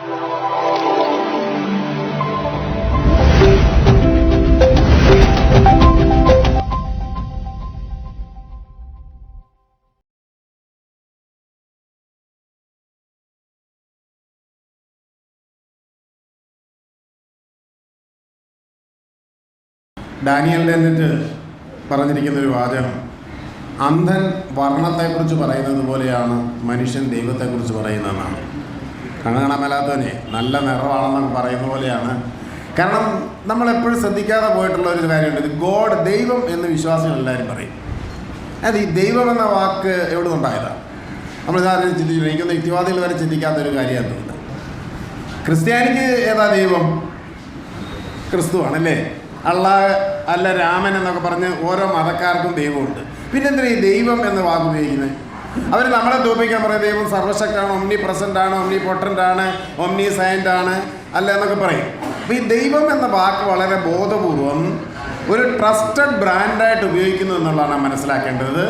Daniel ഡെന്നിറ്റ് പറഞ്ഞിരിക്കുന്ന ഒരു വാചകം. അന്ധൻ വർണത്തെക്കുറിച്ച് പറയുന്നത് പോലെയാണ് മനുഷ്യൻ ദൈവത്തെക്കുറിച്ച് പറയുന്നതെന്നാണ്. കണ്ണ് കാണാൻ മേലാത്തവനെ നല്ല നിറമാണെന്നൊക്കെ പറയുന്ന പോലെയാണ്. കാരണം നമ്മൾ എപ്പോഴും ശ്രദ്ധിക്കാതെ പോയിട്ടുള്ള ഒരു കാര്യമുണ്ട്. ഇത് ഗോഡ് ദൈവം എന്ന് വിശ്വാസികൾ എല്ലാവരും പറയും. അത് ഈ ദൈവം എന്ന വാക്ക് എവിടെ നിന്നുണ്ടായതാണ് നമ്മൾ ഇതാരും ചിന്തിച്ചു എനിക്കൊന്ന് യുക്തിവാദികൾ വരെ ചിന്തിക്കാത്ത ഒരു കാര്യമാണ് തോന്നുന്നത് ക്രിസ്ത്യാനിക്ക് ഏതാ ദൈവം? ക്രിസ്തുവാണല്ലേ? അള്ളാഹ് അല്ല രാമൻ എന്നൊക്കെ പറഞ്ഞ് ഓരോ മതക്കാർക്കും ദൈവമുണ്ട്. പിന്നെന്തിനാ ഈ ദൈവം എന്ന വാക്ക് ഉപയോഗിക്കുന്നത്? അവർ നമ്മളെ തോപ്പിക്കാൻ പറയും ദൈവം സർവശക്തനാണ് ഒമ്നി പ്രസന്റ് ആണ് ഒമ്നി പൊട്ടന്റ് ആണ് ഒമ്നി സയന്റ് ആണ് അല്ല എന്നൊക്കെ പറയും. അപ്പോൾ ഈ ദൈവം എന്ന വാക്ക് വളരെ ബോധപൂർവം ഒരു ട്രസ്റ്റഡ് ബ്രാൻഡായിട്ട് ഉപയോഗിക്കുന്നു എന്നുള്ളതാണ് മനസ്സിലാക്കേണ്ടത്.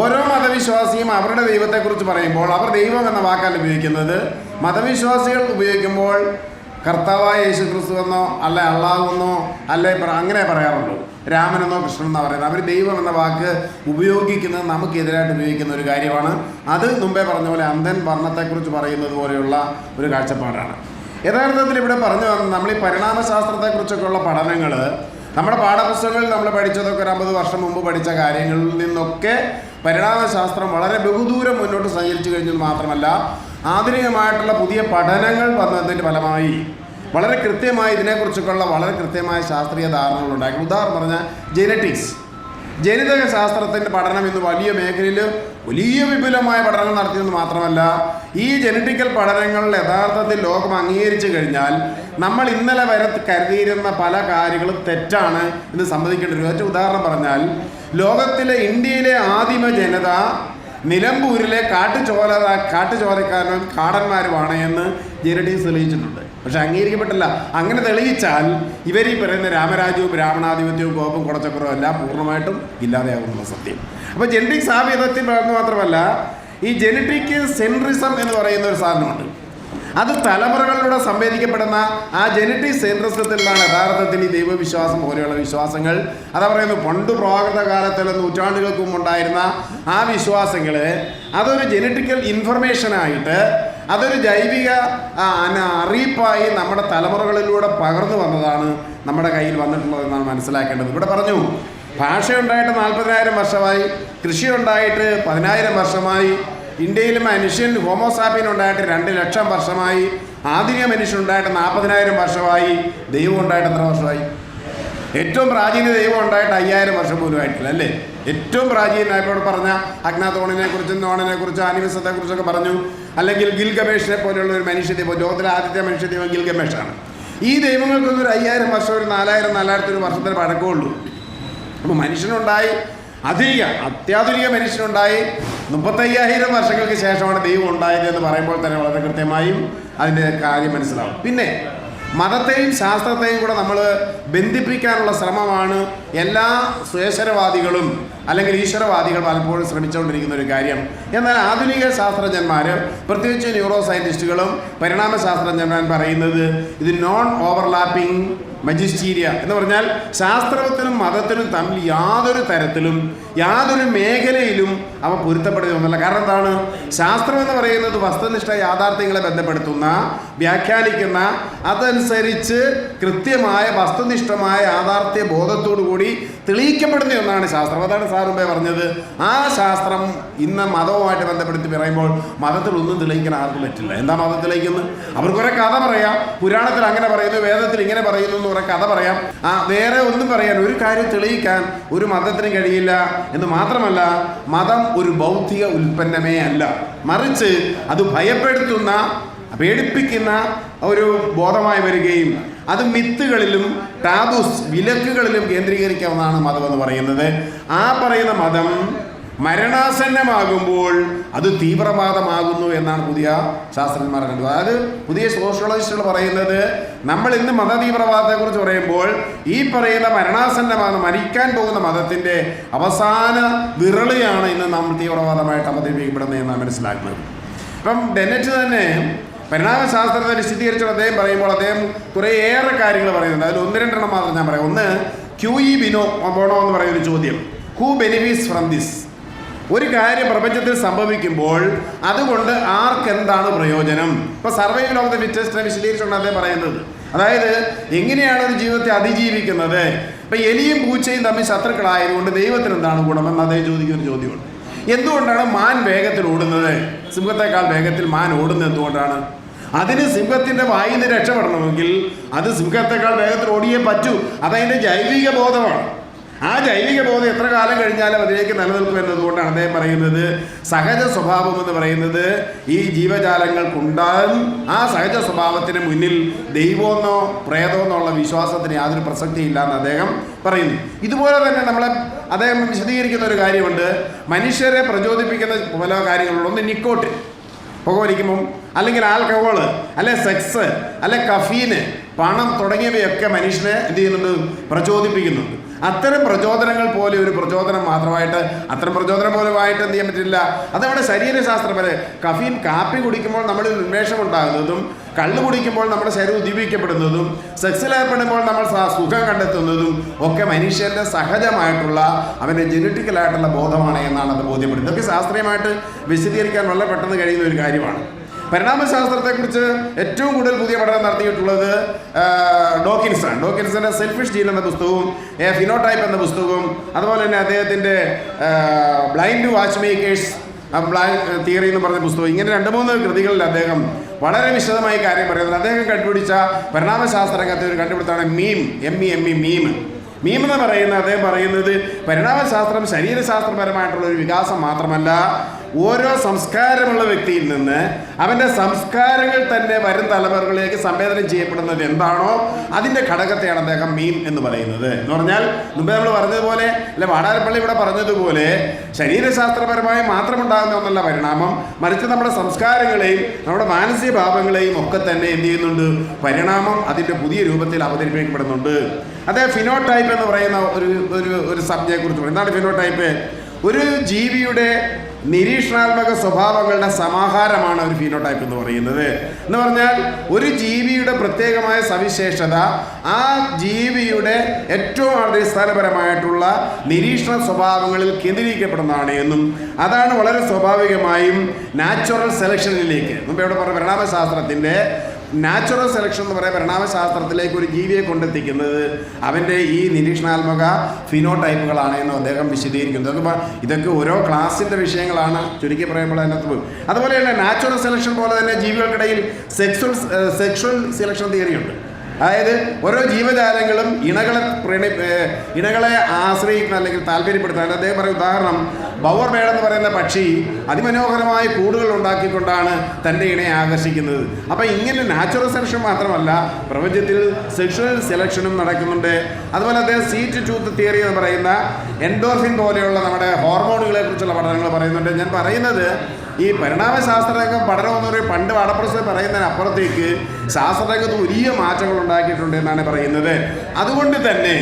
ഓരോ മതവിശ്വാസിയും അവരുടെ ദൈവത്തെക്കുറിച്ച് പറയുമ്പോൾ അവർ ദൈവം എന്ന വാക്കാൽ ഉപയോഗിക്കുന്നത്. മതവിശ്വാസികൾ ഉപയോഗിക്കുമ്പോൾ കർത്താവായ യേശു ക്രിസ്തു എന്നോ അല്ല അള്ളാവെന്നോ അല്ലെ അങ്ങനെ പറയാറുള്ളൂ രാമനെന്നോ കൃഷ്ണനെന്നോ പറയുന്നത്. അവർ ദൈവം എന്ന വാക്ക് ഉപയോഗിക്കുന്നത് നമുക്കെതിരായിട്ട് ഉപയോഗിക്കുന്ന ഒരു കാര്യമാണ്. അത് മുമ്പേ പറഞ്ഞ പോലെ അന്ധൻ വർണത്തെക്കുറിച്ച് പറയുന്നത് പോലെയുള്ള ഒരു കാഴ്ചപ്പാടാണ്. യഥാർത്ഥത്തിൽ ഇവിടെ പറഞ്ഞു നമ്മൾ ഈ പരിണാമശാസ്ത്രത്തെക്കുറിച്ചൊക്കെയുള്ള പഠനങ്ങൾ നമ്മുടെ പാഠപുസ്തകങ്ങളിൽ നമ്മൾ പഠിച്ചതൊക്കെ ഒരു അമ്പത് വർഷം മുമ്പ് പഠിച്ച കാര്യങ്ങളിൽ നിന്നൊക്കെ പരിണാമശാസ്ത്രം വളരെ ബഹുദൂരം മുന്നോട്ട് സഞ്ചരിച്ചു കഴിഞ്ഞത് മാത്രമല്ല ആധുനികമായിട്ടുള്ള പുതിയ പഠനങ്ങൾ വന്നതിന്റെ ഫലമായി വളരെ കൃത്യമായി ഇതിനെക്കുറിച്ചൊക്കെയുള്ള വളരെ കൃത്യമായ ശാസ്ത്രീയ ധാരണകൾ ഉണ്ടാക്കി. ഉദാഹരണം പറഞ്ഞാൽ ജെനറ്റിക്സ്. ജനിതക ശാസ്ത്രത്തിന്റെ പഠനം ഇന്ന് വലിയ മേഖലയിൽ വലിയ വിപുലമായ പഠനങ്ങൾ നടത്തിയെന്ന് മാത്രമല്ല ഈ ജനറ്റിക്കൽ പഠനങ്ങൾ യഥാർത്ഥത്തിൽ ലോകം അംഗീകരിച്ചു കഴിഞ്ഞാൽ നമ്മൾ ഇന്നലെ വരെ കരുതിയിരുന്ന പല കാര്യങ്ങളും തെറ്റാണ് എന്ന് സമ്മതിക്കേണ്ടി വരും. ഉദാഹരണം പറഞ്ഞാൽ ലോകത്തിലെ ഇന്ത്യയിലെ ആദിമ ജനത നിലമ്പൂരിലെ കാട്ടുചോല കാട്ടുചോലക്കാരനും കാടന്മാരുമാണ് എന്ന് ജെനറ്റിക്സ് തെളിയിച്ചിട്ടുണ്ട്. പക്ഷെ അംഗീകരിക്കപ്പെട്ടില്ല. അങ്ങനെ തെളിയിച്ചാൽ ഇവർ ഈ പറയുന്ന രാമരാജ്യവും ബ്രാഹ്മണാധിപത്യവും കോപം കുടച്ചക്കുറവും എല്ലാം പൂർണമായിട്ടും ഇല്ലാതെയാകുന്നുള്ള സത്യം. അപ്പോൾ ജെനറ്റിക് പറയുന്നത് മാത്രമല്ല ഈ ജെനറ്റിക് സെൻട്രിസം എന്ന് പറയുന്ന ഒരു സാധനമുണ്ട്. അത് തലമുറകളിലൂടെ സംവേദിക്കപ്പെടുന്ന ആ ജനറ്റിക് നിന്നാണ് യഥാർത്ഥത്തിൽ ഈ ദൈവവിശ്വാസം പോലെയുള്ള വിശ്വാസങ്ങൾ. അതാ പറയുന്നത് പണ്ട് പ്രാകൃത കാലത്തിൽ നൂറ്റാണ്ടുകൾക്ക് മുമ്പ് ഉണ്ടായിരുന്ന ആ വിശ്വാസങ്ങൾ അതൊരു ജനറ്റിക്കൽ ഇൻഫർമേഷനായിട്ട് അതൊരു ജൈവിക അറിയിപ്പായി നമ്മുടെ തലമുറകളിലൂടെ പകർന്നു വന്നതാണ് നമ്മുടെ കയ്യിൽ വന്നിട്ടുള്ളതെന്നാണ് മനസ്സിലാക്കേണ്ടത്. ഇവിടെ പറഞ്ഞു ഭാഷയുണ്ടായിട്ട് നാൽപ്പതിനായിരം വർഷമായി കൃഷി ഉണ്ടായിട്ട് പതിനായിരം വർഷമായി ഇന്ത്യയിൽ മനുഷ്യൻ ഹോമോസാപ്പിൻ ഉണ്ടായിട്ട് രണ്ട് ലക്ഷം വർഷമായി ആധുനിക മനുഷ്യൻ ഉണ്ടായിട്ട് നാൽപ്പതിനായിരം വർഷമായി ദൈവം ഉണ്ടായിട്ട് എത്ര വർഷമായി? ഏറ്റവും പ്രാചീന ദൈവം ഉണ്ടായിട്ട് അയ്യായിരം വർഷം പോലും ആയിട്ടില്ല അല്ലേ? ഏറ്റവും പ്രാചീനമായപ്പോൾ പറഞ്ഞ അഗ്നാതോണിനെ കുറിച്ചും നോണിനെ കുറിച്ചും ആനിമസത്തെ കുറിച്ചൊക്കെ പറഞ്ഞു. അല്ലെങ്കിൽ ഗിൽഗമേഷിനെ പോലെയുള്ള ഒരു മനുഷ്യ ദൈവം ലോകത്തിലെ ആദ്യത്തെ മനുഷ്യ ദൈവം ഗിൽഗമേഷാണ്. ഈ ദൈവങ്ങൾക്കൊന്നും ഒരു അയ്യായിരം വർഷം ഒരു നാലായിരം നാലായിരത്തി ഒരു വർഷത്തിന് പഴക്കമുള്ളൂ. അപ്പോൾ മനുഷ്യനുണ്ടായി അധിക അത്യാധുനിക മനുഷ്യനുണ്ടായി മുപ്പത്തയ്യായിരം വർഷങ്ങൾക്ക് ശേഷമാണ് ദൈവം ഉണ്ടായത് എന്ന് പറയുമ്പോൾ തന്നെ വളരെ കൃത്യമായും അതിന്റെ കാര്യം മനസ്സിലാവും. പിന്നെ മതത്തെയും ശാസ്ത്രത്തെയും കൂടെ നമ്മൾ ബന്ധിപ്പിക്കാനുള്ള ശ്രമമാണ് എല്ലാ സ്വേശ്വരവാദികളും അല്ലെങ്കിൽ ഈശ്വരവാദികൾ പലപ്പോഴും ശ്രമിച്ചുകൊണ്ടിരിക്കുന്ന ഒരു കാര്യം. എന്നാൽ ആധുനിക ശാസ്ത്രജ്ഞന്മാർ പ്രത്യേകിച്ച് ന്യൂറോ സയന്റിസ്റ്റുകളും പരിണാമ ശാസ്ത്രജ്ഞന്മാർ പറയുന്നത് ഇത് നോൺ ഓവർലാപ്പിംഗ് മജിസ്റ്റീരിയ എന്ന് പറഞ്ഞാൽ ശാസ്ത്രത്തിനും മതത്തിനും തമ്മിൽ യാതൊരു തരത്തിലും യാതൊരു മേഖലയിലും അവ പൊരുത്തപ്പെടുന്ന ഒന്നല്ല കാരണം എന്താണ്? ശാസ്ത്രം എന്ന് പറയുന്നത് വസ്തുനിഷ്ഠ യാഥാർത്ഥ്യങ്ങളെ ബന്ധപ്പെടുത്തുന്ന വ്യാഖ്യാനിക്കുന്ന അതനുസരിച്ച് കൃത്യമായ വസ്തുനിഷ്ഠമായ യാഥാർത്ഥ്യ ബോധത്തോടു കൂടി തെളിയിക്കപ്പെടുന്ന ഒന്നാണ് ശാസ്ത്രം. അതാണ് സാറുമ്പേ പറഞ്ഞത്. ആ ശാസ്ത്രം ഇന്ന് മതവുമായിട്ട് ബന്ധപ്പെടുത്തി പറയുമ്പോൾ മതത്തിൽ ഒന്നും തെളിയിക്കാൻ ആർക്കും പറ്റില്ല. എന്താ മതം തെളിയിക്കുന്നത്? അവർ കുറെ കഥ പറയാം. പുരാണത്തിൽ അങ്ങനെ പറയുന്നു വേദത്തിൽ ഇങ്ങനെ പറയുന്നു കുറെ കഥ പറയാം. ആ വേറെ ഒന്നും പറയാൻ ഒരു കാര്യം തെളിയിക്കാൻ ഒരു മതത്തിന് കഴിയില്ല എന്ന് മാത്രമല്ല മതം ഒരു ബൗദ്ധിക ഉൽപ്പന്നമേ അല്ല. മറിച്ച് അത് ഭയപ്പെടുത്തുന്ന പേടിപ്പിക്കുന്ന ഒരു ബോധമായി വരികയും അത് മിത്തുകളിലും ടാബൂസ് വിലക്കുകളിലും കേന്ദ്രീകരിക്കാവുന്നതാണ് മതം എന്ന് പറയുന്നത്. ആ പറയുന്ന മതം മരണാസന്നമാകുമ്പോൾ അത് തീവ്രവാദമാകുന്നു എന്നാണ് പുതിയ ശാസ്ത്രജ്ഞന്മാർ കണ്ടത്. അതായത് പുതിയ സോഷ്യോളജിസ്റ്റുകൾ പറയുന്നത് നമ്മൾ ഇന്ന് മത തീവ്രവാദത്തെക്കുറിച്ച് പറയുമ്പോൾ ഈ പറയുന്ന മരണാസന്നമാണ് മരിക്കാൻ പോകുന്ന മതത്തിന്റെ അവസാന വിരളിയാണ് ഇന്ന് നമ്മൾ തീവ്രവാദമായിട്ട് അവതരിപ്പിക്കപ്പെടുന്നത് എന്നാണ് മനസ്സിലാക്കുന്നത്. ഇപ്പം ഡെനറ്റ് തന്നെ പരിണാമശാസ്ത്രത്തെ വിശദീകരിച്ചു അദ്ദേഹം പറയുമ്പോൾ അദ്ദേഹം കുറേയേറെ കാര്യങ്ങൾ പറയുന്നുണ്ട്. അതിൽ ഒന്ന് രണ്ടെണ്ണം മാത്രം ഞാൻ പറയാം. ഒന്ന് ക്യൂ ഇ ബിനോ ബോണോ എന്ന് പറയുന്ന ചോദ്യം. Who benefits from this? ഒരു കാര്യം പ്രപഞ്ചത്തിൽ സംഭവിക്കുമ്പോൾ അതുകൊണ്ട് ആർക്കെന്താണ് പ്രയോജനം? ഇപ്പൊ സർവൈവൽ ഓഫ് ദ ഫിറ്റസ്റ്റിനെ വിശദീകരിച്ചുകൊണ്ട് അദ്ദേഹം പറയുന്നത്. അതായത് എങ്ങനെയാണ് ഒരു ജീവിതത്തെ അതിജീവിക്കുന്നത്? ഇപ്പൊ എലിയും പൂച്ചയും തമ്മിൽ ശത്രുക്കളായതുകൊണ്ട് ദൈവത്തിന് എന്താണ് ഗുണമെന്ന് അദ്ദേഹം ചോദിക്കുന്ന ചോദ്യമുണ്ട്. എന്തുകൊണ്ടാണ് മാൻ വേഗത്തിൽ ഓടുന്നത്? സിംഹത്തെക്കാൾ വേഗത്തിൽ മാൻ ഓടുന്നത് എന്തുകൊണ്ടാണ്? അതിന് സിംഹത്തിന്റെ വായിൽ രക്ഷപ്പെടണമെങ്കിൽ അത് സിംഹത്തെക്കാൾ വേഗത്തിൽ ഓടിയേ പറ്റൂ. അതതിന്റെ ജൈവിക ബോധമാണ് ആ ജൈവിക ബോധം എത്ര കാലം കഴിഞ്ഞാലും അതിലേക്ക് നിലനിൽക്കും എന്നതുകൊണ്ടാണ് അദ്ദേഹം പറയുന്നത്. സഹജ സ്വഭാവം എന്ന് പറയുന്നത് ഈ ജീവജാലങ്ങൾക്കുണ്ടാകും. ആ സഹജ സ്വഭാവത്തിന് മുന്നിൽ ദൈവമെന്നോ പ്രേതമെന്നോ ഉള്ള വിശ്വാസത്തിന് യാതൊരു പ്രസക്തിയില്ല എന്ന് അദ്ദേഹം പറയുന്നു. ഇതുപോലെ തന്നെ നമ്മളെ അദ്ദേഹം വിശദീകരിക്കുന്ന ഒരു കാര്യമുണ്ട്. മനുഷ്യരെ പ്രചോദിപ്പിക്കുന്ന പല കാര്യങ്ങളുണ്ട്. ഒന്ന് നിക്കോട്ടിൻ. പുകവലിക്കുമ്പം അല്ലെങ്കിൽ ആൽക്കഹോൾ അല്ലെ സെക്സ് അല്ലെ കഫീന് പണം തുടങ്ങിയവയൊക്കെ മനുഷ്യനെ എന്ത് ചെയ്യുന്നുണ്ട്? പ്രചോദിപ്പിക്കുന്നുണ്ട് അത്തരം പ്രചോദനങ്ങൾ പോലെ ഒരു പ്രചോദനം മാത്രമായിട്ട് അത്തരം പ്രചോദനം പോലുമായിട്ട് എന്ത് ചെയ്യാൻ പറ്റില്ല. അതവിടെ ശരീരശാസ്ത്രപര കഫീൻ കാപ്പി കുടിക്കുമ്പോൾ നമ്മളിൽ ഉന്മേഷം ഉണ്ടാകുന്നതും കള്ളു കുടിക്കുമ്പോൾ നമ്മുടെ ശരീരം ഉദ്ദീപിക്കപ്പെടുന്നതും സെക്സിലേർപ്പെടുമ്പോൾ നമ്മൾ സുഖം കണ്ടെത്തുന്നതും ഒക്കെ മനുഷ്യന്റെ സഹജമായിട്ടുള്ള അവന്റെ ജനറ്റിക്കലായിട്ടുള്ള ബോധമാണ് എന്നാണ് അത് ബോധ്യപ്പെടുന്നത്. ഇതൊക്കെ ശാസ്ത്രീയമായിട്ട് വിശദീകരിക്കാൻ വളരെ പെട്ടെന്ന് കഴിയുന്ന ഒരു കാര്യമാണ്. പരിണാമശാസ്ത്രത്തെക്കുറിച്ച് ഏറ്റവും കൂടുതൽ പുതിയ പഠനം നടത്തിയിട്ടുള്ളത് ഡോക്കിൻസാണ്. ഡോക്കിൻസിന്റെ സെൽഫിഷ് ജീൻ എന്ന പുസ്തകവും എ ഫിനോടൈപ്പ് എന്ന പുസ്തകവും അതുപോലെ തന്നെ അദ്ദേഹത്തിന്റെ ബ്ലൈൻഡ് വാച്ച് മേക്കേഴ്സ് തിയറി എന്ന് പറഞ്ഞ പുസ്തകം ഇങ്ങനെ രണ്ട് മൂന്ന് കൃതികളിൽ അദ്ദേഹം വളരെ വിശദമായി കാര്യം പറയുന്നത് അദ്ദേഹം കണ്ടുപിടിച്ച പരിണാമശാസ്ത്ര രംഗത്തെ ഒരു കണ്ടുപിടുത്തമാണ് meme M E M E meme meme എന്ന് പറയുന്ന അദ്ദേഹം പറയുന്നത് പരിണാമശാസ്ത്രം ശരീരശാസ്ത്രപരമായിട്ടുള്ള ഒരു വികാസം മാത്രമല്ല ഓരോ സംസ്കാരമുള്ള വ്യക്തിയിൽ നിന്ന് അവന്റെ സംസ്കാരങ്ങൾ തന്നെ വരും തലമുറകളിലേക്ക് സംവേദനം ചെയ്യപ്പെടുന്നത് എന്താണോ അതിന്റെ ഘടകത്തെയാണ് അദ്ദേഹം മീം എന്ന് പറയുന്നത്. എന്ന് പറഞ്ഞാൽ മുമ്പ് നമ്മൾ പറഞ്ഞതുപോലെ അല്ലെ വാടാരപ്പള്ളി ഇവിടെ പറഞ്ഞതുപോലെ ശരീരശാസ്ത്രപരമായി മാത്രമുണ്ടാകുന്ന ഒന്നല്ല പരിണാമം. മറിച്ച് നമ്മുടെ സംസ്കാരങ്ങളെയും നമ്മുടെ മാനസിക ഭാവങ്ങളെയും ഒക്കെ തന്നെ എന്ത് ചെയ്യുന്നുണ്ട്? പരിണാമം അതിന്റെ പുതിയ രൂപത്തിൽ അവതരിപ്പിക്കപ്പെടുന്നുണ്ട്. അതേ ഫിനോടൈപ്പ് എന്ന് പറയുന്ന ഒരു ഒരു ഒരു സബ്ജയെ കുറിച്ച് പറയും എന്താണ് ഫിനോടൈപ്പ്? ഒരു ജീവിയുടെ നിരീക്ഷണാത്മക സ്വഭാവങ്ങളുടെ സമാഹാരമാണ് ഒരു ഫീനോടൈപ്പ് എന്ന് പറയുന്നത്. എന്ന് പറഞ്ഞാൽ ഒരു ജീവിയുടെ പ്രത്യേകമായ സവിശേഷത ആ ജീവിയുടെ ഏറ്റവും അടിസ്ഥാനപരമായിട്ടുള്ള നിരീക്ഷണ സ്വഭാവങ്ങളിൽ കേന്ദ്രീകരിക്കപ്പെടുന്നതാണ് എന്നും അതാണ് വളരെ സ്വാഭാവികമായും നാച്ചുറൽ സെലക്ഷനിലേക്ക് മുമ്പ് ഇവിടെ പറഞ്ഞ പരിണാമശാസ്ത്രത്തിന്റെ നാച്ചുറൽ സെലക്ഷൻ എന്ന് പറയുന്ന പരിണാമശാസ്ത്രത്തിലേക്ക് ഒരു ജീവിയെ കൊണ്ടെത്തിക്കുന്നത് അവന്റെ ഈ നിരീക്ഷണാത്മക ഫിനോ ടൈപ്പുകളാണ് എന്ന് അദ്ദേഹം വിശദീകരിക്കുന്നത് ഇതൊക്കെ ഇതൊക്കെ ഓരോ ക്ലാസിന്റെ വിഷയങ്ങളാണ് ചുരുക്കി പറയുമ്പോൾ അതിനകത്ത് അതുപോലെ തന്നെ നാച്ചുറൽ സെലക്ഷൻ പോലെ തന്നെ ജീവികൾക്കിടയിൽ സെക്സ്വൽ സെക്ഷൽ സെലക്ഷൻ തിയറിയുണ്ട്. അതായത് ഓരോ ജീവജാലങ്ങളും ഇണകളെ പ്രണി ഇണകളെ ആശ്രയിക്കുന്ന അല്ലെങ്കിൽ താല്പര്യപ്പെടുത്താൻ അദ്ദേഹം പറയും ഉദാഹരണം ബൗർ ബേഡ് എന്ന് പറയുന്ന പക്ഷി അതിമനോഹരമായ കൂടുകൾ ഉണ്ടാക്കിക്കൊണ്ടാണ് തന്റെ ഇണയെ ആകർഷിക്കുന്നത്. അപ്പം ഇങ്ങനെ നാച്ചുറൽ സെലക്ഷൻ മാത്രമല്ല പ്രപഞ്ചത്തിൽ സെക്ഷൽ സെലക്ഷനും നടക്കുന്നുണ്ട്. അതുപോലെ അദ്ദേഹം സീറ്റ് ടൂത്ത് തിയറി എന്ന് പറയുന്ന എൻഡോർഫിൻ പോലെയുള്ള നമ്മുടെ ഹോർമോണുകളെ കുറിച്ചുള്ള പഠനങ്ങൾ പറയുന്നുണ്ട്. ഞാൻ പറയുന്നത് ഈ പരിണാമശാസ്ത്രരംഗം പഠനം എന്ന് പറയുന്നത് പണ്ട് വാടപ്രസ് പറയുന്നതിനപ്പുറത്തേക്ക് ശാസ്ത്രരംഗത്ത് വലിയ മാറ്റങ്ങൾ ഉണ്ടാക്കിയിട്ടുണ്ട് എന്നാണ് പറയുന്നത്. അതുകൊണ്ട് തന്നെ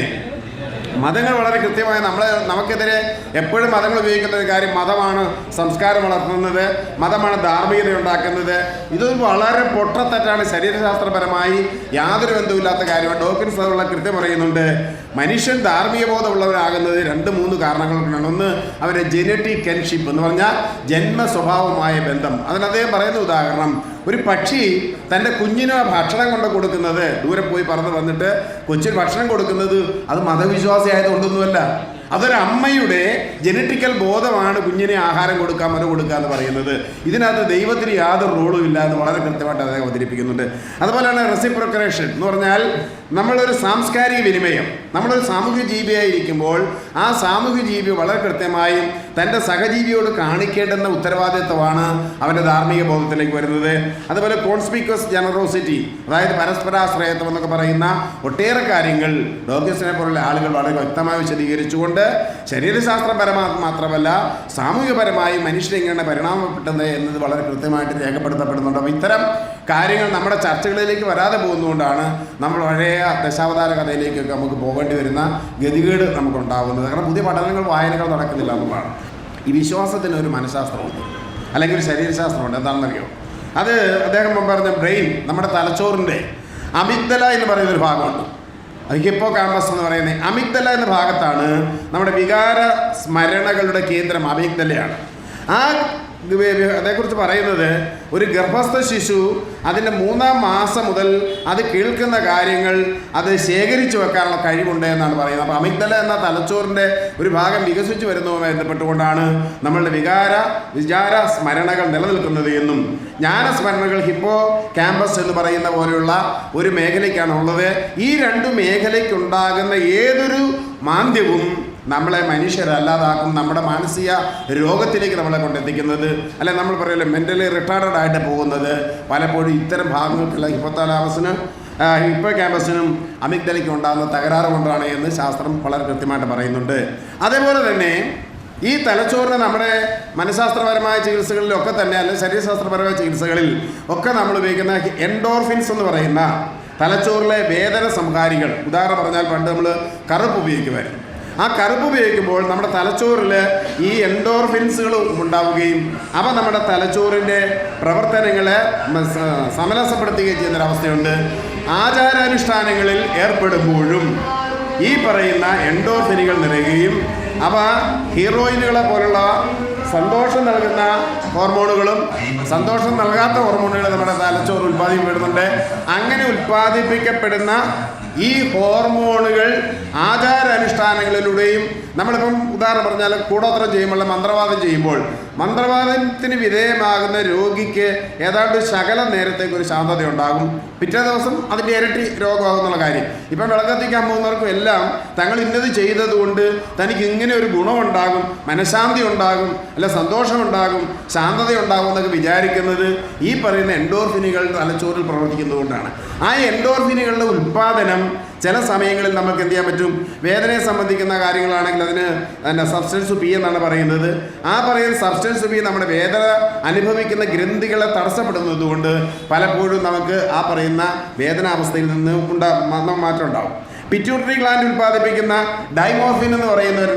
മതങ്ങൾ വളരെ കൃത്യമായി നമ്മളെ നമുക്കെതിരെ എപ്പോഴും മതങ്ങൾ ഉപയോഗിക്കുന്ന ഒരു കാര്യം മതമാണ് സംസ്കാരം വളർത്തുന്നത് മതമാണ് ധാർമ്മികത ഉണ്ടാക്കുന്നത് ഇത് വളരെ പൊട്ടത്തെറ്റാണ്. ശരീരശാസ്ത്രപരമായി യാതൊരു ബന്ധവുമില്ലാത്ത കാര്യമാണ്. ഡോക്കിൻസ് അതുള്ള കൃത്യം പറയുന്നുണ്ട്. മനുഷ്യൻ ധാർമ്മിക ബോധമുള്ളവരാകുന്നത് രണ്ട് മൂന്ന് കാരണങ്ങൾ കൊണ്ടാണ് ഒന്ന് അവരുടെ ജനറ്റിക് കെൻഷിപ്പ് എന്ന് പറഞ്ഞാൽ ജന്മ സ്വഭാവമായ ബന്ധം. അതിന് അദ്ദേഹം പറയുന്ന ഉദാഹരണം. ഒരു പക്ഷി തന്റെ കുഞ്ഞിന് ഭക്ഷണം കൊണ്ട് കൊടുക്കുന്നത്. ദൂരെ പോയി പറന്ന് വന്നിട്ട് കൊച്ചിന് ഭക്ഷണം കൊടുക്കുന്നത് അത് മതവിശ്വാസി ആയതുകൊണ്ടൊന്നുമല്ല. അതൊരമ്മയുടെ ജനറ്റിക്കൽ ബോധമാണ് കുഞ്ഞിനെ ആഹാരം കൊടുക്കാൻ മന കൊടുക്കുക എന്ന് പറയുന്നത്. ഇതിനകത്ത് ദൈവത്തിന് യാതൊരു റോളും ഇല്ല എന്ന് വളരെ കൃത്യമായിട്ട് അദ്ദേഹം അവതരിപ്പിക്കുന്നുണ്ട്. അതുപോലെ തന്നെ റെസിപ്രൊക്കറേഷൻ എന്ന് പറഞ്ഞാൽ നമ്മളൊരു സാംസ്കാരിക വിനിമയം നമ്മളൊരു സാമൂഹ്യ ജീവിയായിരിക്കുമ്പോൾ ആ സാമൂഹ്യ ജീവി വളരെ കൃത്യമായും തന്റെ സഹജീവിയോട് കാണിക്കേണ്ടുന്ന ഉത്തരവാദിത്വമാണ് അവന്റെ ധാർമ്മിക ബോധത്തിലേക്ക് വരുന്നത്. അതുപോലെ കോൺസ്പിക്വസ് ജനറോസിറ്റി അതായത് പരസ്പരാശ്രയത്വം എന്നൊക്കെ പറയുന്ന ഒട്ടേറെ കാര്യങ്ങൾ ഡോക്ടേഴ്സിനെ പോലുള്ള ആളുകൾ വളരെ വ്യക്തമായി വിശദീകരിച്ചുകൊണ്ട് ശരീരശാസ്ത്രപരമാ മാത്രമല്ല സാമൂഹികപരമായി മനുഷ്യരെങ്ങനെ പരിണാമപ്പെട്ടത് എന്നത് വളരെ കൃത്യമായിട്ട് രേഖപ്പെടുത്തപ്പെടുന്നുണ്ട്. അപ്പോൾ ഇത്തരം കാര്യങ്ങൾ നമ്മുടെ ചർച്ചകളിലേക്ക് വരാതെ പോകുന്നതുകൊണ്ടാണ് നമ്മൾ പഴയ ദശാവതാര കഥയിലേക്കൊക്കെ നമുക്ക് പോകേണ്ടി വരുന്ന ഗതികേട് നമുക്കുണ്ടാകുന്നത്. കാരണം പുതിയ പഠനങ്ങൾ വായനകൾ നടക്കുന്നില്ല എന്നുള്ളതാണ്. ഈ വിശ്വാസത്തിന് ഒരു മനഃശാസ്ത്രമുണ്ട്. അല്ലെങ്കിൽ ഒരു ശരീരശാസ്ത്രമുണ്ട്. എന്താണെന്നറിയോ? അത് അദ്ദേഹം പറഞ്ഞ ബ്രെയിൻ നമ്മുടെ തലച്ചോറിന്റെ അമിഗ്ദല എന്ന് പറയുന്ന ഒരു ഭാഗമുണ്ട്. അത് ഹിപ്പോ കാമ്പസ് എന്ന് പറയുന്നത് അമിഗ്ദല എന്ന ഭാഗത്താണ് നമ്മുടെ വികാര സ്മരണകളുടെ കേന്ദ്രം അമിഗ്ദലയാണ്. ആ അതേക്കുറിച്ച് പറയുന്നത് ഒരു ഗർഭസ്ഥ ശിശു അതിന്റെ മൂന്നാം മാസം മുതൽ അത് കേൾക്കുന്ന കാര്യങ്ങൾ അത് ശേഖരിച്ചു വെക്കാനുള്ള കഴിവുണ്ട് എന്നാണ് പറയുന്നത്. അപ്പോൾ അമിഗ്ദല എന്ന തലച്ചോറിന്റെ ഒരു ഭാഗം വികസിച്ചു വരുന്നതുമായി ബന്ധപ്പെട്ടുകൊണ്ടാണ് നമ്മളുടെ വികാര വിചാര സ്മരണകൾ നിലനിൽക്കുന്നത് എന്നും ജ്ഞാനസ്മരണകൾ ഹിപ്പോ ക്യാമ്പസ് എന്ന് പറയുന്ന പോലെയുള്ള ഒരു മേഖലയ്ക്കാണ് ഉള്ളത് ഈ രണ്ട് മേഖലയ്ക്കുണ്ടാകുന്ന ഏതൊരു മാന്ദ്യവും നമ്മളെ മനുഷ്യരല്ലാതാക്കും നമ്മുടെ മാനസിക രോഗത്തിലേക്ക് നമ്മളെ കൊണ്ടെത്തിക്കുന്നത്. അല്ലെ നമ്മൾ പറയല്ലോ മെന്റലി റിട്ടയർഡ് ആയിട്ട് പോകുന്നത്. പലപ്പോഴും ഇത്തരം ഭാഗങ്ങൾക്കുള്ള ഹിപ്പത്താലാമസിന് ഹിപ്പോ ക്യാമ്പസിനും അമിഗ്ദലയ്ക്ക് ഉണ്ടാകുന്ന തകരാറ് കൊണ്ടാണ് എന്ന് ശാസ്ത്രം വളരെ കൃത്യമായിട്ട് പറയുന്നുണ്ട്. അതേപോലെ തന്നെ ഈ തലച്ചോറിന് നമ്മുടെ മനഃശാസ്ത്രപരമായ ചികിത്സകളിലൊക്കെ തന്നെ അല്ലെങ്കിൽ ശരീരശാസ്ത്രപരമായ ചികിത്സകളിൽ ഒക്കെ നമ്മൾ ഉപയോഗിക്കുന്ന എൻഡോർഫിൻസ് എന്ന് പറയുന്ന തലച്ചോറിലെ വേദന സംഹാരികൾ. ഉദാഹരണം പറഞ്ഞാൽ പണ്ട് നമ്മൾ കറുപ്പ് ഉപയോഗിക്കുമായിരുന്നു. ആ കറുപ്പ് ഉപയോഗിക്കുമ്പോൾ നമ്മുടെ തലച്ചോറിൽ ഈ എൻഡോർഫിൻസുകൾ ഉണ്ടാവുകയും അവ നമ്മുടെ തലച്ചോറിന്റെ പ്രവർത്തനങ്ങളെ സമരസപ്പെടുത്തുകയും ചെയ്യുന്നൊരവസ്ഥയുണ്ട്. ആചാരാനുഷ്ഠാനങ്ങളിൽ ഏർപ്പെടുമ്പോഴും ഈ പറയുന്ന എൻഡോർഫിനുകൾ നിറയുകയും അവ ഹീറോയിനുകളെ പോലുള്ള സന്തോഷം നൽകുന്ന ഹോർമോണുകളും സന്തോഷം നൽകാത്ത ഹോർമോണുകൾ നമ്മുടെ തലച്ചോറ് ഉൽപ്പാദിപ്പിക്കപ്പെടുന്നുണ്ട് അങ്ങനെ ഉൽപ്പാദിപ്പിക്കപ്പെടുന്ന ഈ ഹോർമോണുകൾ ആചാരാനുഷ്ഠാനങ്ങളിലൂടെയും നമ്മളിപ്പം ഉദാഹരണം പറഞ്ഞാൽ കൂടോത്രം ചെയ്യുമ്പോൾ മന്ത്രവാദം ചെയ്യുമ്പോൾ മന്ത്രവാദത്തിന് വിധേയമാകുന്ന രോഗിക്ക് ഏതാണ്ട് ശകല നേരത്തേക്ക് ഒരു ശാന്തത ഉണ്ടാകും. പിറ്റേ ദിവസം അതിന്റെ ഇരട്ടി രോഗമാകുന്നുള്ള കാര്യം. ഇപ്പം വിളക്കത്തിക്കാൻ പോകുന്നവർക്കും എല്ലാം തങ്ങൾ ഇന്നത് ചെയ്തതുകൊണ്ട് തനിക്ക് ഇങ്ങനെ ഒരു ഗുണമുണ്ടാകും മനഃശാന്തി ഉണ്ടാകും അല്ല സന്തോഷമുണ്ടാകും ശാന്തത ഉണ്ടാകും എന്നൊക്കെ വിചാരിക്കുന്നത് ഈ പറയുന്ന എൻഡോർഫിനുകൾ തലച്ചോറിൽ പ്രവർത്തിക്കുന്നതുകൊണ്ടാണ്. ആ എൻഡോർഫിനുകളുടെ ഉൽപ്പാദനം ചില സമയങ്ങളിൽ നമുക്ക് എന്ത് ചെയ്യാൻ പറ്റും? വേദനയെ സംബന്ധിക്കുന്ന കാര്യങ്ങളാണെങ്കിൽ അതിന് പിന്നെ സബ്സ്റ്റൻസ് പി എന്നാണ് പറയുന്നത്. ആ പറയുന്ന സബ്സ്റ്റൻസ് പി നമ്മുടെ വേദന അനുഭവിക്കുന്ന ഗ്രന്ഥികളെ തടസ്സപ്പെടുന്നതുകൊണ്ട് പലപ്പോഴും നമുക്ക് ആ പറയുന്ന വേദനാവസ്ഥയിൽ നിന്ന് ഉണ്ടാ മാറ്റം ഉണ്ടാവും. പിറ്റ്യൂട്ടറി ഗ്ലാൻഡ് ഉൽപ്പാദിപ്പിക്കുന്ന ഡൈമോസിൻ എന്ന് പറയുന്ന ഒരു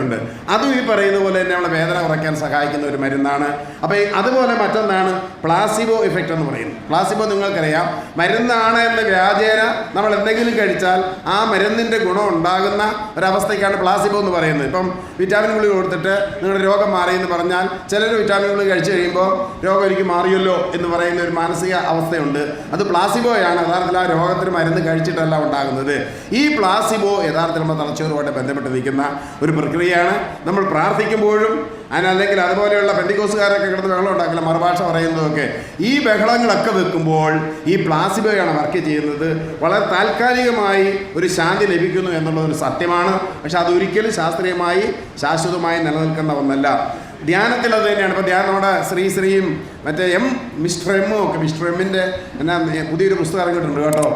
ഉണ്ട് അതും ഈ പറയുന്ന പോലെ തന്നെ നമ്മളെ വേദന കുറയ്ക്കാൻ സഹായിക്കുന്ന ഒരു മരുന്നാണ്. അപ്പോൾ അതുപോലെ മറ്റൊന്നാണ് പ്ലാസിബോ ഇഫക്റ്റ് എന്ന് പറയുന്നത്. പ്ലാസിബോ നിങ്ങൾക്കറിയാം മരുന്നാണ് എന്ന വ്യാജേന നമ്മൾ എന്തെങ്കിലും കഴിച്ചാൽ ആ മരുന്നിന്റെ ഗുണം ഉണ്ടാകുന്ന ഒരവസ്ഥയ്ക്കാണ് പ്ലാസിബോ എന്ന് പറയുന്നത്. ഇപ്പം വിറ്റാമിൻ ഗുളി കൊടുത്തിട്ട് നിങ്ങളുടെ രോഗം മാറി എന്ന് പറഞ്ഞാൽ ചിലർ വിറ്റാമിൻ ഗുളിക കഴിച്ചു കഴിയുമ്പോൾ രോഗം എനിക്ക് മാറിയല്ലോ എന്ന് പറയുന്ന ഒരു മാനസിക അവസ്ഥയുണ്ട്. അത് പ്ലാസിബോയാണ് യഥാർത്ഥത്തിൽ ആ രോഗത്തിന് മരുന്ന് കഴിച്ചിട്ടല്ല ഉണ്ടാകുന്നത്. ഈ പ്ലാസിബോ യഥാർത്ഥത്തിൽ നമ്മുടെ തലച്ചോറുമായിട്ട് ബന്ധപ്പെട്ട് നിൽക്കുന്ന ഒരു പ്രക്രിയയാണ്. നമ്മൾ പ്രാർത്ഥിക്കുമ്പോഴും അതിനല്ലെങ്കിൽ അതുപോലെയുള്ള പെന്തിക്കോസുകാരൊക്കെ കിടന്ന് ബഹളം ഉണ്ടാക്കില്ല മറുഭാഷ പറയുന്നതൊക്കെ ഈ ബഹളങ്ങളൊക്കെ വെക്കുമ്പോൾ ഈ പ്ലാസിബോയാണ് വർക്ക് ചെയ്യുന്നത്. വളരെ താൽക്കാലികമായി ഒരു ശാന്തി ലഭിക്കുന്നു എന്നുള്ളത് ഒരു സത്യമാണ്. പക്ഷെ അതൊരിക്കലും ശാസ്ത്രീയമായി ശാശ്വതമായി നിലനിൽക്കുന്ന ഒന്നല്ല. ധ്യാനത്തിൽ അത് തന്നെയാണ്. ഇപ്പോൾ ധ്യാനം നമ്മുടെ ശ്രീ ശ്രീയും മറ്റേ എം മിസ്റ്റർ എമ്മും ഒക്കെ മിസ്റ്റർ എമ്മിന്റെ എന്നാ പുതിയൊരു പുസ്തകം ഇറങ്ങിയിട്ടുണ്ട് കേട്ടോ.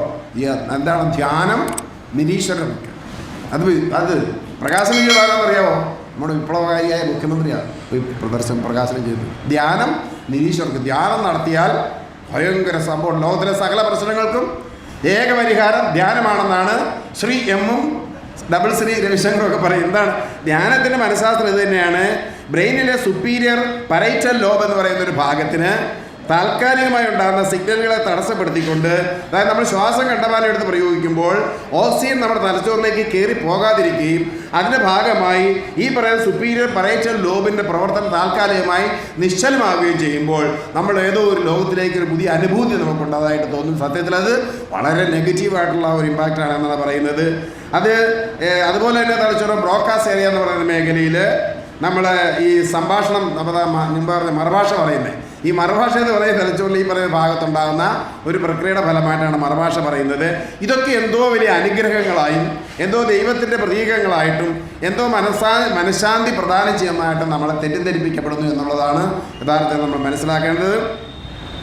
എന്താണ് ധ്യാനം? നിരീശ്വരം അത് അത് പ്രകാശനം അറിയാമോ നമ്മുടെ വിപ്ലവകാരിയായ മുഖ്യമന്ത്രിയാണ്. പ്രദർശനം പ്രകാശനം ചെയ്തത് ധ്യാനം നിരീശ്വർക്ക് ധ്യാനം നടത്തിയാൽ ഭയങ്കര സംഭവം. ലോകത്തിലെ സകല പ്രശ്നങ്ങൾക്കും ഏക പരിഹാരം ധ്യാനമാണെന്നാണ് ശ്രീ എമ്മും ഡബിൾ ശ്രീ രവിശങ്കറും ഒക്കെ പറയും എന്താണ്? ധ്യാനത്തിന്റെ മനഃശാസ്ത്രം ഇത് തന്നെയാണ്. ബ്രെയിനിലെ സുപ്പീരിയർ പരൈറ്റൽ ലോബ് എന്ന് പറയുന്ന ഒരു ഭാഗത്തിന് താൽക്കാലികമായി ഉണ്ടാകുന്ന സിഗ്നലുകളെ തടസ്സപ്പെടുത്തിക്കൊണ്ട് അതായത് നമ്മൾ ശ്വാസം കണ്ടമാനം എടുത്ത് പ്രയോഗിക്കുമ്പോൾ ഓക്സിജൻ നമ്മുടെ തലച്ചോറിലേക്ക് കയറി പോകാതിരിക്കുകയും അതിന്റെ ഭാഗമായി ഈ പറയുന്ന സുപ്പീരിയർ പറയച്ചൽ ലോബിന്റെ പ്രവർത്തനം താൽക്കാലികമായി നിശ്ചലമാവുകയും ചെയ്യുമ്പോൾ നമ്മൾ ഏതോ ഒരു ലോകത്തിലേക്ക് ഒരു പുതിയ അനുഭൂതി നമുക്കുണ്ടായതായിട്ട് തോന്നും. സത്യത്തിൽ അത് വളരെ നെഗറ്റീവായിട്ടുള്ള ഒരു ഇമ്പാക്റ്റാണ് എന്നാണ് പറയുന്നത്. അത് അതുപോലെ തന്നെ തലച്ചോറ് ബ്രോഡ്കാസ്റ്റ് ഏരിയ എന്ന് പറയുന്ന മേഖലയിൽ നമ്മൾ ഈ സംഭാഷണം മുമ്പ് പറഞ്ഞ മറുഭാഷ പറയുന്നത് ഈ മറുഭാഷ എന്ന് പറയുന്ന തലച്ചോറിൽ ഈ പറയുന്ന ഭാഗത്തുണ്ടാകുന്ന ഒരു പ്രക്രിയയുടെ ഫലമായിട്ടാണ് മറുഭാഷ പറയുന്നത്. ഇതൊക്കെ എന്തോ വലിയ അനുഗ്രഹങ്ങളായും എന്തോ ദൈവത്തിന്റെ പ്രതീകങ്ങളായിട്ടും എന്തോ മനസ്സാ മനഃശാന്തി പ്രദാനം ചെയ്യുന്നതായിട്ടും നമ്മളെ തെറ്റിദ്ധരിപ്പിക്കപ്പെടുന്നു എന്നുള്ളതാണ് യഥാർത്ഥത്തിൽ നമ്മൾ മനസ്സിലാക്കേണ്ടത്.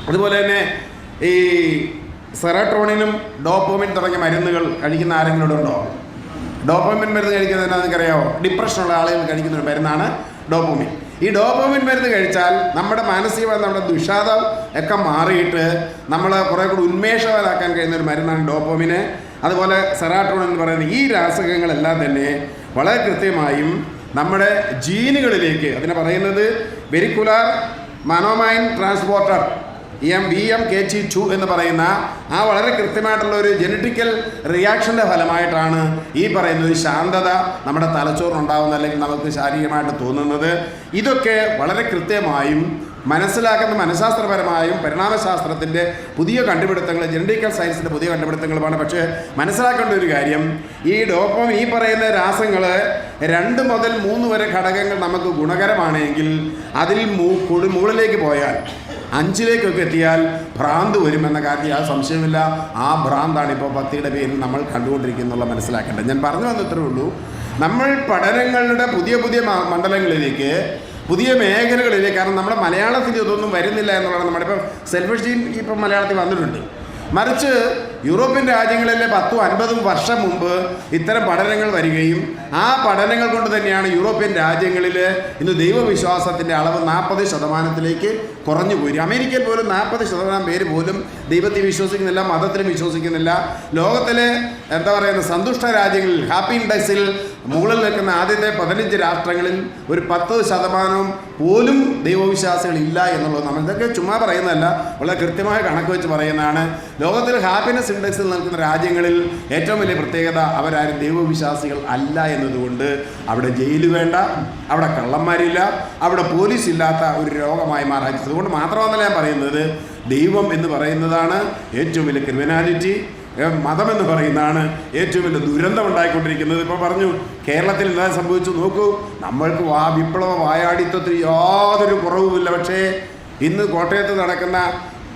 അതുപോലെ തന്നെ ഈ സെറട്രോണിനും ഡോപ്പോമിൻ തുടങ്ങിയ മരുന്നുകൾ കഴിക്കുന്ന ആരെങ്കിലും ഉണ്ടോ? ഡോപ്പോമിൻ മരുന്ന് കഴിക്കുന്നത് നിങ്ങൾക്കറിയാമോ ഡിപ്രഷനുള്ള ആളുകൾ കഴിക്കുന്ന ഒരു മരുന്നാണ് ഡോപ്പോമിൻ. ഈ ഡോപ്പോമിൻ മരുന്ന് കഴിച്ചാൽ നമ്മുടെ മാനസികമായ നമ്മുടെ ദുഷാദം ഒക്കെ മാറിയിട്ട് നമ്മൾ കുറേ കൂടി ഉന്മേഷവാനാക്കാൻ കഴിയുന്ന ഒരു മരുന്നാണ് ഡോപ്പോമിന് അതുപോലെ സെറാട്രോൺ എന്ന് പറയുന്ന ഈ രാസകങ്ങളെല്ലാം തന്നെ വളരെ കൃത്യമായും നമ്മുടെ ജീനുകളിലേക്ക് അതിനെ പറയുന്നത് vesicular monoamine transporter M B M K G two എന്ന് പറയുന്ന ആ വളരെ കൃത്യമായിട്ടുള്ള ഒരു ജനറ്റിക്കൽ റിയാക്ഷന്റെ ഫലമായിട്ടാണ് ഈ പറയുന്ന ഒരു ശാന്തത നമ്മുടെ തലച്ചോറിനുണ്ടാകുന്ന അല്ലെങ്കിൽ നമുക്ക് ശാരീരികമായിട്ട് തോന്നുന്നത്. ഇതൊക്കെ വളരെ കൃത്യമായും മനസ്സിലാക്കുന്ന മനഃശാസ്ത്രപരമായും പരിണാമശാസ്ത്രത്തിന്റെ പുതിയ കണ്ടുപിടുത്തങ്ങൾ ജനറ്റിക്കൽ സയൻസിന്റെ പുതിയ കണ്ടുപിടുത്തങ്ങളുമാണ്. പക്ഷേ മനസ്സിലാക്കേണ്ട ഒരു കാര്യം ഈ ഡോപ്പം ഈ പറയുന്ന രാസങ്ങൾ രണ്ട് മുതൽ മൂന്ന് വരെ ഘടകങ്ങൾ നമുക്ക് ഗുണകരമാണെങ്കിൽ അതിൽ മുകളിലേക്ക് പോയാൽ അഞ്ചിലേക്കൊക്കെ എത്തിയാൽ ഭ്രാന്ത് വരുമെന്ന കാര്യത്തിൽ ആ സംശയമില്ല ആ ഭ്രാന്താണ് ഇപ്പോൾ പത്തിയുടെ പേരിൽ നമ്മൾ കണ്ടുകൊണ്ടിരിക്കുന്നുള്ള മനസ്സിലാക്കേണ്ടത്. ഞാൻ പറഞ്ഞു വന്നത്രേ ഉള്ളൂ. നമ്മൾ പഠനങ്ങളുടെ പുതിയ പുതിയ മണ്ഡലങ്ങളിലേക്ക് പുതിയ മേഖലകളിലേക്ക് കാരണം നമ്മുടെ മലയാളത്തിൽ ഇതൊന്നും വരുന്നില്ല എന്നുള്ളതാണ്. നമ്മുടെ ഇപ്പം സെൽഫിഷീൻ ഇപ്പം മലയാളത്തിൽ വന്നിട്ടുണ്ട്. മറിച്ച് യൂറോപ്യൻ രാജ്യങ്ങളിലെ പത്തും അൻപതും വർഷം മുമ്പ് ഇത്തരം പഠനങ്ങൾ വരികയും ആ പഠനങ്ങൾ കൊണ്ട് തന്നെയാണ് യൂറോപ്യൻ രാജ്യങ്ങളിൽ ഇന്ന് ദൈവവിശ്വാസത്തിന്റെ അളവ് നാൽപ്പത് ശതമാനത്തിലേക്ക് കുറഞ്ഞു പോയി. അമേരിക്കയിൽ പോലും നാൽപ്പത് ശതമാനം പേര് പോലും ദൈവത്തിൽ വിശ്വസിക്കുന്നില്ല മതത്തിലും വിശ്വസിക്കുന്നില്ല. ലോകത്തിലെ എന്താ പറയുന്ന സന്തുഷ്ട രാജ്യങ്ങളിൽ ഹാപ്പി ഇൻഡെക്സിൽ മുകളിൽ നിൽക്കുന്ന ആദ്യത്തെ പതിനഞ്ച് രാഷ്ട്രങ്ങളിൽ ഒരു പത്ത് ശതമാനവും പോലും ദൈവവിശ്വാസികൾ ഇല്ല എന്നുള്ളത് നമ്മൾ ഇതൊക്കെ ചുമ്മാ പറയുന്നതല്ല. വളരെ കൃത്യമായ കണക്ക് വെച്ച് പറയുന്നതാണ്. ലോകത്തിൽ ഹാപ്പിനെസ് ഇൻഡെക്സിൽ നിൽക്കുന്ന രാജ്യങ്ങളിൽ ഏറ്റവും വലിയ പ്രത്യേകത അവരാരും ദൈവവിശ്വാസികൾ അല്ല എന്നതുകൊണ്ട് അവിടെ ജയിൽ വേണ്ട അവിടെ കള്ളന്മാരില്ല അവിടെ പോലീസ് ഇല്ലാത്ത ഒരു രോഗമായി മാറാൻ. അതുകൊണ്ട് മാത്രമല്ല ഞാൻ പറയുന്നത് ദൈവം എന്ന് പറയുന്നതാണ് ഏറ്റവും വലിയ ക്രിമിനാലിറ്റി. മതം എന്ന് പറയുന്നതാണ് ഏറ്റവും വലിയ ദുരന്തം ഉണ്ടായിക്കൊണ്ടിരിക്കുന്നത്. ഇപ്പോൾ പറഞ്ഞു കേരളത്തിൽ എന്താ സംഭവിച്ചു നോക്കൂ നമ്മൾക്ക് വാ വിപ്ലവ വായാടിത്വത്തിൽ യാതൊരു കുറവുമില്ല. പക്ഷേ ഇന്ന് കോട്ടയത്ത് നടക്കുന്ന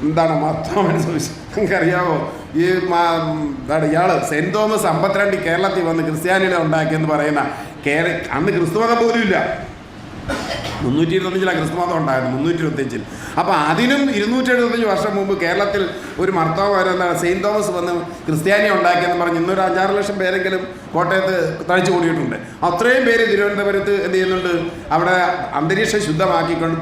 എന്താണ് മതം അനുസരിച്ച് നിങ്ങൾക്കറിയാമോ ഈ എന്താണ് ഇയാൾ സെന്റ് തോമസ് അമ്പത്തിരണ്ട് കേരളത്തിൽ വന്ന് ക്രിസ്ത്യാനികളെ ഉണ്ടാക്കിയെന്ന് പറയുന്ന കേര അന്ന് ക്രിസ്തുമതം പോലും ഇല്ല മുന്നൂറ്റി ഇരുപത്തഞ്ചിലാണ് ക്രിസ്തുമതം ഉണ്ടായത് മുന്നൂറ്റി ഇരുപത്തഞ്ചിൽ അപ്പോൾ അതിനും ഇരുന്നൂറ്റി എഴുപത്തഞ്ച് വർഷം മുമ്പ് കേരളത്തിൽ ഒരു മർത്താവ് എന്താണ് സെയിന്റ് തോമസ് വന്ന് ക്രിസ്ത്യാനി ഉണ്ടാക്കിയെന്ന് പറഞ്ഞ് ഇന്നൊരു അഞ്ചാറ് ലക്ഷം പേരെങ്കിലും കോട്ടയത്ത് തഴച്ചു കൂടിയിട്ടുണ്ട്. അത്രയും പേര് തിരുവനന്തപുരത്ത് എന്ത് ചെയ്യുന്നുണ്ട്? അവിടെ അന്തരീക്ഷം ശുദ്ധമാക്കിക്കൊണ്ട്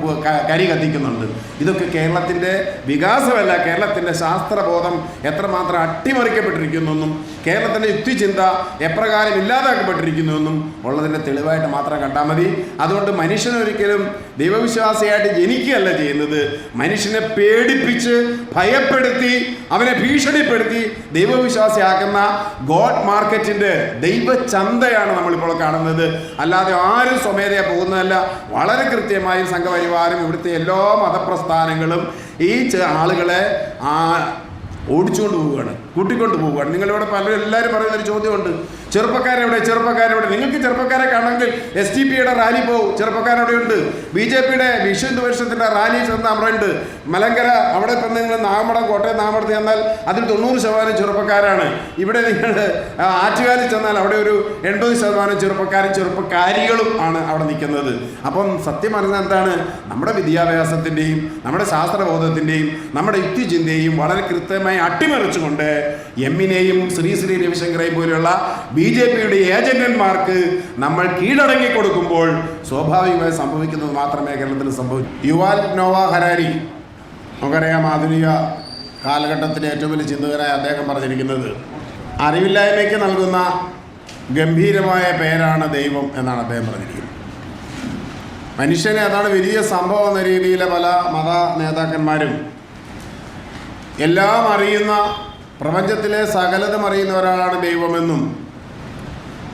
കരി കത്തിക്കുന്നുണ്ട്. ഇതൊക്കെ കേരളത്തിന്റെ വികാസമല്ല. കേരളത്തിന്റെ ശാസ്ത്രബോധം എത്രമാത്രം അട്ടിമറിക്കപ്പെട്ടിരിക്കുന്നെന്നും കേരളത്തിന്റെ യുക്തിചിന്ത എപ്രകാരം ഇല്ലാതാക്കപ്പെട്ടിരിക്കുന്നുവെന്നും ഉള്ളതിന്റെ തെളിവായിട്ട് മാത്രം കണ്ടാൽ മതി. അതുകൊണ്ട് മനുഷ്യനൊരിക്കലും ദൈവവിശ്വാസിയായിട്ട് ജനിക്കുകയല്ല ചെയ്യുന്നത്. മനുഷ്യനെ പേടിപ്പിച്ച് ഭയപ്പെടുത്തി അവനെ ഭീഷണിപ്പെടുത്തി ദൈവവിശ്വാസിയാക്കുന്ന ഗോഡ് മാർക്കറ്റിന്റെ ദൈവചന്തയാണ് നമ്മളിപ്പോൾ കാണുന്നത്. അല്ലാതെ ആരും സ്വമേധയാ പോകുന്നതല്ല. വളരെ കൃത്യമായും സംഘപരിവാരം ഇവിടുത്തെ എല്ലാ മതപ്രസ്ഥാനങ്ങളും ഈ ആളുകളെ ആ ഓടിച്ചുകൊണ്ട് പോവുകയാണ് കൂട്ടിക്കൊണ്ട് പോവുകയാണ്. നിങ്ങളിവിടെ പലരും എല്ലാവരും പറയുന്ന ഒരു ചോദ്യമുണ്ട്. ചെറുപ്പക്കാരെവിടെ? ചെറുപ്പക്കാരെവിടെ? നിങ്ങൾക്ക് ചെറുപ്പക്കാരെ കാണണമെങ്കിൽ എസ് ടി പിയുടെ റാലി പോകും ചെറുപ്പക്കാരവിടെ ഉണ്ട് ബി ജെ പിയുടെ വിഷു ഹിന്ദു റാലി ചെന്ന് അവിടെ ഉണ്ട് മലങ്കര അവിടെ ഇപ്പം നിങ്ങൾ നാമടം കോട്ടയം നാമടത്ത് ചെന്നാൽ അതിൽ തൊണ്ണൂറ് ശതമാനം ചെറുപ്പക്കാരാണ്. ഇവിടെ നിങ്ങൾ ആറ്റുകാലിൽ ചെന്നാൽ അവിടെ ഒരു എൺപത് ശതമാനം ചെറുപ്പക്കാരും ചെറുപ്പക്കാരികളും ആണ് അവിടെ നിൽക്കുന്നത്. അപ്പം സത്യം പറഞ്ഞാൽ എന്താണ്? നമ്മുടെ വിദ്യാഭ്യാസത്തിന്റെയും നമ്മുടെ ശാസ്ത്രബോധത്തിന്റെയും നമ്മുടെ യുക്തിചിന്തയും വളരെ കൃത്യമായി അട്ടിമറിച്ചുകൊണ്ട് എമ്മിനെയും ശ്രീ ശ്രീ രവിശങ്കറേയും പോലെയുള്ള ബി ജെ പിയുടെ ഏജന്റന്മാർക്ക് നമ്മൾ കീഴടങ്ങി കൊടുക്കുമ്പോൾ സ്വാഭാവികമായി സംഭവിക്കുന്നത് മാത്രമേ കേരളത്തിൽ സംഭവിക്കൂ. Yuval Noah Harari. നമുക്കറിയാം ആധുനിക കാലഘട്ടത്തിലെ ഏറ്റവും വലിയ ചിന്തകനായ അദ്ദേഹം പറഞ്ഞിരിക്കുന്നത് അറിവില്ലായ്മയ്ക്ക് നൽകുന്ന ഗംഭീരമായ പേരാണ് ദൈവം എന്നാണ് അദ്ദേഹം പറഞ്ഞിരിക്കുന്നത്. മനുഷ്യനെ അതാണ് വലിയ സംഭവം എന്ന രീതിയിലെ പല മത നേതാക്കന്മാരും എല്ലാം അറിയുന്ന പ്രപഞ്ചത്തിലെ സകലതും അറിയുന്ന ഒരാളാണ് ദൈവമെന്നും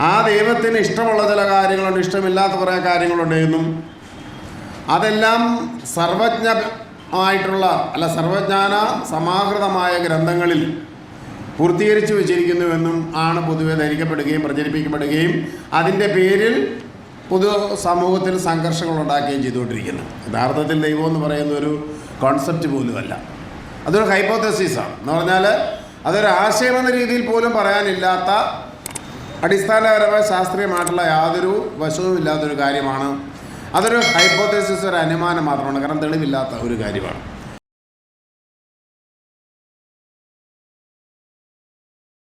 ആ ദൈവത്തിന് ഇഷ്ടമുള്ള ചില കാര്യങ്ങളുണ്ട് ഇഷ്ടമില്ലാത്ത കുറേ കാര്യങ്ങളുണ്ട് എന്നും അതെല്ലാം സർവജ്ഞ ആയിട്ടുള്ള അല്ല സർവജ്ഞാന സമാഹൃതമായ ഗ്രന്ഥങ്ങളിൽ പൂർത്തീകരിച്ചു വച്ചിരിക്കുന്നുവെന്നും ആണ് പൊതുവെ ധരിക്കപ്പെടുകയും പ്രചരിപ്പിക്കപ്പെടുകയും അതിന്റെ പേരിൽ പൊതു സമൂഹത്തിൽ സംഘർഷങ്ങൾ ഉണ്ടാക്കുകയും ചെയ്തുകൊണ്ടിരിക്കുന്നത്. യഥാർത്ഥത്തിൽ ദൈവം എന്ന് പറയുന്ന ഒരു കോൺസെപ്റ്റ് പോലുമല്ല. അതൊരു ഹൈപ്പോത്തസിസാണ് എന്ന് പറഞ്ഞാൽ അതൊരു ആശയം എന്ന രീതിയിൽ പോലും പറയാനില്ലാത്ത അടിസ്ഥാനപരമായ ശാസ്ത്രീയമായിട്ടുള്ള യാതൊരു വശവും ഇല്ലാത്തൊരു കാര്യമാണ് അതൊരു ഹൈപ്പോത്തസിസ് ഒരു അനുമാനം മാത്രമാണ്. കാരണം തെളിവില്ലാത്ത ഒരു കാര്യമാണ്.